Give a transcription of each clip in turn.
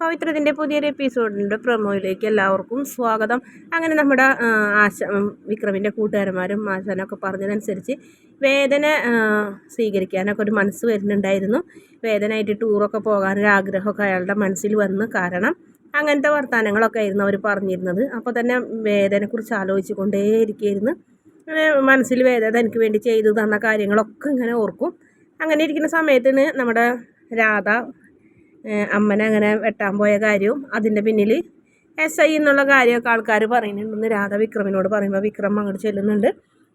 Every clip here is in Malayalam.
പവിത്രത്തിന്റെ പുതിയൊരു എപ്പിസോഡിന്റെ പ്രൊമോയിലേക്ക് എല്ലാവർക്കും സ്വാഗതം. അങ്ങനെ നമ്മുടെ ആശ വിക്രമിന്റെ കൂട്ടുകാരന്മാരും ആശാനൊക്കെ പറഞ്ഞതനുസരിച്ച് വേദന സ്വീകരിക്കാനൊക്കെ ഒരു മനസ്സ് വരുന്നുണ്ടായിരുന്നു. വേദനയായിട്ട് ടൂറൊക്കെ പോകാനൊരു ആഗ്രഹമൊക്കെ അയാളുടെ മനസ്സിൽ വന്ന് കാരണം അങ്ങനത്തെ വർത്തമാനങ്ങളൊക്കെ ആയിരുന്നു അവർ പറഞ്ഞിരുന്നത്. അപ്പോൾ തന്നെ വേദനയെക്കുറിച്ച് ആലോചിച്ച് കൊണ്ടേയിരിക്കുകയായിരുന്നു മനസ്സിൽ വേദന എനിക്ക് വേണ്ടി ചെയ്തു തന്ന കാര്യങ്ങളൊക്കെ ഇങ്ങനെ ഓർക്കും. അങ്ങനെ ഇരിക്കുന്ന സമയത്തിന് നമ്മുടെ രാധ അമ്മനെ അങ്ങനെ വെട്ടാൻ പോയ കാര്യവും അതിന്റെ പിന്നിൽ എസ് ഐ എന്നുള്ള കാര്യമൊക്കെ ആൾക്കാർ പറയുന്നുണ്ടെന്ന് രാധ വിക്രമിനോട് പറയുമ്പോൾ വിക്രം അങ്ങോട്ട് ചെല്ലുന്നുണ്ട്.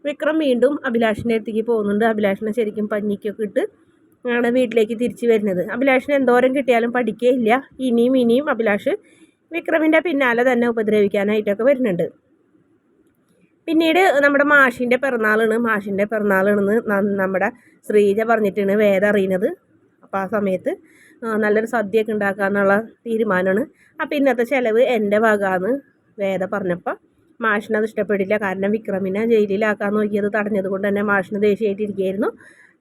വിക്രം വീണ്ടും അഭിലാഷിന്റെ അടുത്തേക്ക് പോകുന്നുണ്ട്. അഭിലാഷിനെ ശരിക്കും പഞ്ഞിക്കൊക്കെ ഇട്ട് ആണ് വീട്ടിലേക്ക് തിരിച്ചു വരുന്നത്. അഭിലാഷിന് എന്തോരം കിട്ടിയാലും പഠിക്കുകയില്ല ഇനിയും ഇനിയും അഭിലാഷ് വിക്രമിന്റെ പിന്നാലെ തന്നെ ഉപദ്രവിക്കാനായിട്ടൊക്കെ വരുന്നുണ്ട്. പിന്നീട് നമ്മുടെ മാഷിന്റെ പിറന്നാളാണ്. മാഷിന്റെ പിറന്നാളാണെന്ന് നമ്മുടെ ശ്രീജ പറഞ്ഞിട്ടാണ് വേദം അറിയുന്നത്. അപ്പോൾ ആ സമയത്ത് നല്ലൊരു സദ്യയൊക്കെ ഉണ്ടാക്കാന്നുള്ള തീരുമാനമാണ് അപ്പോൾ ഇന്നത്തെ ചിലവ് എന്റെ ഭാഗമാണ് വേദ പറഞ്ഞപ്പോൾ മാഷിനത് ഇഷ്ടപ്പെടില്ല. കാരണം വിക്രമിനെ ജയിലിലാക്കാൻ നോക്കിയത് തടഞ്ഞത് കൊണ്ട് തന്നെ മാഷിന് ദേഷ്യമായിട്ടിരിക്കുകയായിരുന്നു.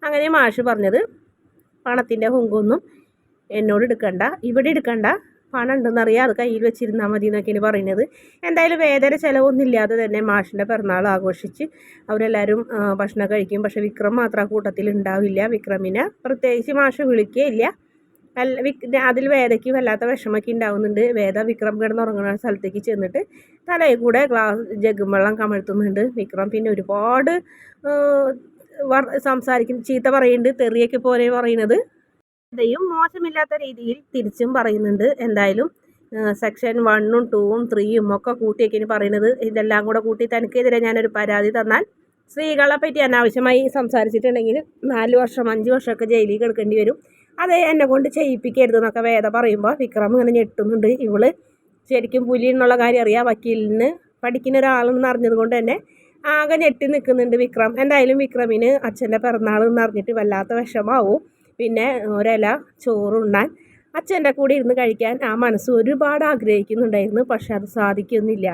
അങ്ങനെ മാഷ് പറഞ്ഞത് പണത്തിന്റെ ഹുങ്കൊന്നും എന്നോട് എടുക്കണ്ട ഇവിടെ എടുക്കണ്ട പണം ഉണ്ടെന്നറിയാം അത് കയ്യിൽ വെച്ചിരുന്നാൽ മതി എന്നൊക്കെയാണ് പറയുന്നത്. എന്തായാലും വേദന ചിലവൊന്നുമില്ലാതെ തന്നെ മാഷിന്റെ പിറന്നാൾ ആഘോഷിച്ച് അവരെല്ലാവരും ഭക്ഷണം കഴിക്കും. പക്ഷേ വിക്രം മാത്രം ആ കൂട്ടത്തിൽ ഉണ്ടാവില്ല. വിക്രമിനെ പ്രത്യേകിച്ച് മാഷ് വിളിക്കുകയില്ല അതിൽ വേദയ്ക്ക് വല്ലാത്ത വിഷമൊക്കെ ഉണ്ടാവുന്നുണ്ട്. വേദ വിക്രം കിടന്നുറങ്ങുന്ന സ്ഥലത്തേക്ക് ചെന്നിട്ട് തലയിൽ കൂടെ ഗ്ലാസ് ജഗും വെള്ളം കമഴ്ത്തുന്നുണ്ട്. വിക്രം പിന്നെ ഒരുപാട് സംസാരിക്കും ചീത്ത പറയുന്നുണ്ട്. തെറിയൊക്കെ പോലെ പറയുന്നത്. ഇതയും മോശമില്ലാത്ത രീതിയിൽ തിരിച്ചും പറയുന്നുണ്ട്. എന്തായാലും സെക്ഷൻ വണ്ണും ടൂവും ത്രീയും ഒക്കെ കൂട്ടിയൊക്കെ പറയുന്നത് ഇതെല്ലാം കൂടെ കൂട്ടി തനിക്കെതിരെ ഞാനൊരു പരാതി തന്നാൽ സ്ത്രീകളെ പറ്റി അനാവശ്യമായി സംസാരിച്ചിട്ടുണ്ടെങ്കിൽ നാല് വർഷം അഞ്ച് വർഷമൊക്കെ ജയിലിൽ കിടക്കേണ്ടി വരും. അത് എന്നെ കൊണ്ട് ചെയ്യിപ്പിക്കരുത് എന്നൊക്കെ വേദ പറയുമ്പോൾ വിക്രം ഇങ്ങനെ ഞെട്ടുന്നുണ്ട്. ഇവൾ ശരിക്കും പുലി എന്നുള്ള കാര്യം അറിയാം. വക്കീലിന് പഠിക്കുന്ന ഒരാളെന്ന് അറിഞ്ഞത് കൊണ്ട് തന്നെ ആകെ ഞെട്ടി നിൽക്കുന്നുണ്ട് വിക്രം. എന്തായാലും വിക്രമിന് അച്ഛന്റെ പിറന്നാൾ എന്ന് അറിഞ്ഞിട്ട് വല്ലാത്ത വിഷമാവും പിന്നെ ഒരില ചോറുണ്ണാൻ അച്ഛന്റെ കൂടെ ഇരുന്ന് കഴിക്കാൻ ആ മനസ്സ് ഒരുപാട് ആഗ്രഹിക്കുന്നുണ്ടായിരുന്നു പക്ഷെ അത് സാധിക്കുന്നില്ല.